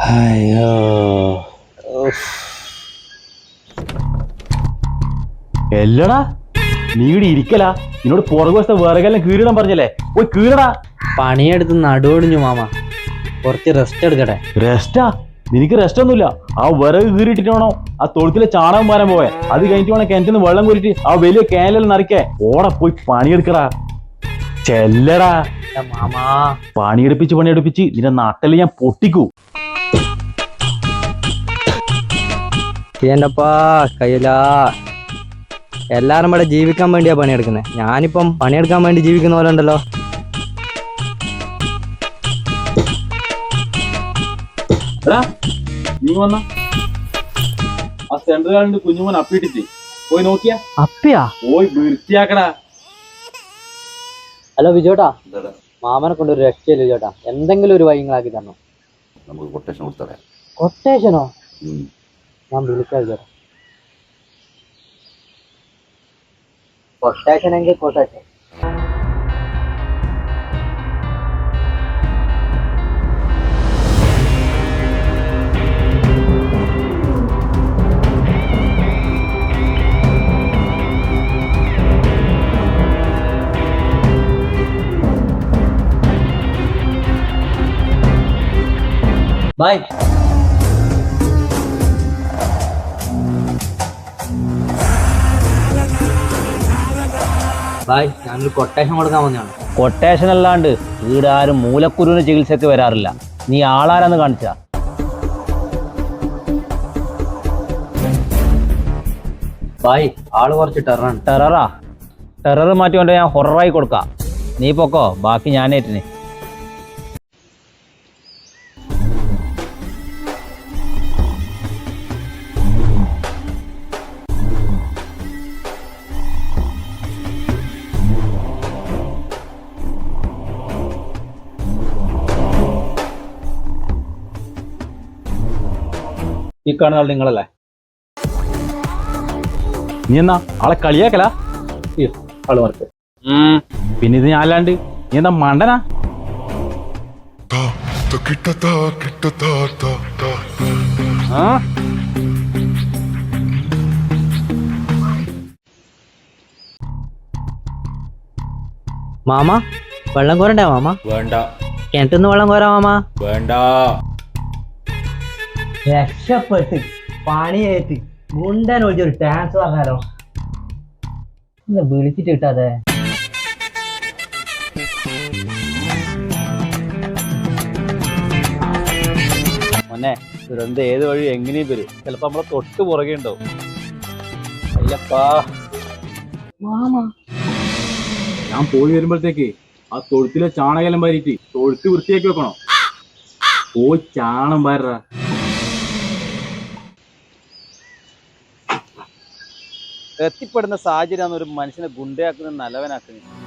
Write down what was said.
അയ്യോ എല്ലടാ നീ ഇവിടെ ഇരിക്കലാ. നിന്നോട് പുറകുവശത്തെ വിറകെല്ലാം കീറിടാൻ പറഞ്ഞല്ലേ? പോയി കീറടാ. പണിയെടുത്ത് നടുവൊടിഞ്ഞു മാമ. കുറച്ച് റെസ്റ്റ് എടുക്കട്ടെ. റെസ്റ്റാ നിനക്ക് റെസ്റ്റ് ഒന്നുമില്ല. ആ വിറക് കീറിയിട്ടിട്ട് വേണോ ആ തൊഴുത്തിലെ ചാണകം വരാൻ പോയെ അത് കഴിഞ്ഞിട്ട് വേണം കിണറ്റിന്ന് വെള്ളം കൂരിട്ട് ആ വലിയ കേനലെല്ലാം നിറയ്ക്കേ ഓടെ പോയി പണിയെടുക്കടാ. ചെല്ലടാ. മാമാ. പണിയെടുപ്പിച്ച് പണിയെടുപ്പിച്ച് നിന്റെ നാട്ടിൽ ഞാൻ പൊട്ടിക്കൂ. എന്റപ്പാ കയ്യില. എല്ലാരും ഇവിടെ ജീവിക്കാൻ വേണ്ടിയാ പണിയെടുക്കുന്നത് ഞാനിപ്പം പണിയെടുക്കാൻ വേണ്ടി ജീവിക്കുന്ന പോലെ ഉണ്ടല്ലോ. നീ വന്ന? ആ സെൻട്രൽ കുഞ്ഞുമോൻ അപ്പിട്ടിട്ട് പോയി നോക്കിയാ? അപ്പിയാ? പോയി വൃത്തിയാക്കടാ. ഹലോ വിജോട്ടാ. മാമനെ കൊണ്ടൊരു രക്ഷയില്ല വിജോട്ടാ. എന്തെങ്കിലും ഒരു വൈകിങ്ങളാക്കി തരണം. നമുക്ക് കൊട്ടേഷൻ കൊടുത്തറയാം കൊട്ടേഷനോ ഞാൻ വിളിക്കാം വിജോട്ടാ കൊട്ടേഷൻ എങ്കിൽ കൊട്ടേഷൻ ബൈ ബായ് ഞാനൊരു കൊട്ടേഷൻ കൊടുക്കാൻ വന്നതാണ്. കൊട്ടേഷൻ അല്ലാണ്ട് ഇവിടെ ആരും മൂലക്കുരുവിന് ചികിത്സയ്ക്ക് വരാറില്ല. നീ ആളാരാന്ന് കാണിച്ചാ. ബായ് ആൾ കുറച്ച് ടെററാണ് ടെററാ ടെറർ മാറ്റി കൊണ്ട് ഞാൻ ഹൊററായി കൊടുക്കാം. നീ പൊക്കോ? ബാക്കി ഞാനേറ്റിന്. ഈ കാണുന്ന ആൾ നിങ്ങളല്ലേ? നീ എന്നാ ആളെ കളിയാക്കല? ആൾ മറക്ക് പിന്നെ ഇത് ഞാനല്ലാണ്ട് നീ എന്താ മണ്ടനാ? മാമ വെള്ളം കോരണ്ടേ മാമ? വേണ്ട. കിണറ്റിന്ന് വെള്ളം കോരാ മാമ? വേണ്ട. രക്ഷപ്പെട്ട് പണിയേറ്റ് മുണ്ടൻ ഒഴിച്ചൊരു ഡാൻസ് പറഞ്ഞാലോ ഇന്ന് വിളിച്ചിട്ട് കിട്ടാതെ. മോനെ ദുരന്തം ഏത് വഴി എങ്ങനെയും വരും. ചിലപ്പോ നമ്മളെ തൊട്ട് പുറകെ ഉണ്ടാവും. അയ്യപ്പാ. ഞാൻ പോയി വരുമ്പോഴത്തേക്ക് ആ തൊഴുത്തിലെ ചാണകലം വാരിയിട്ട് തൊഴുത്ത് വൃത്തിയാക്കി വെക്കണോ? പോയി ചാണം വാരടാ. എത്തിപ്പെടുന്ന സാഹചര്യമാണ് ഒരു മനുഷ്യനെ ഗുണ്ടയാക്കുന്ന നല്ലവനാക്കുന്നത്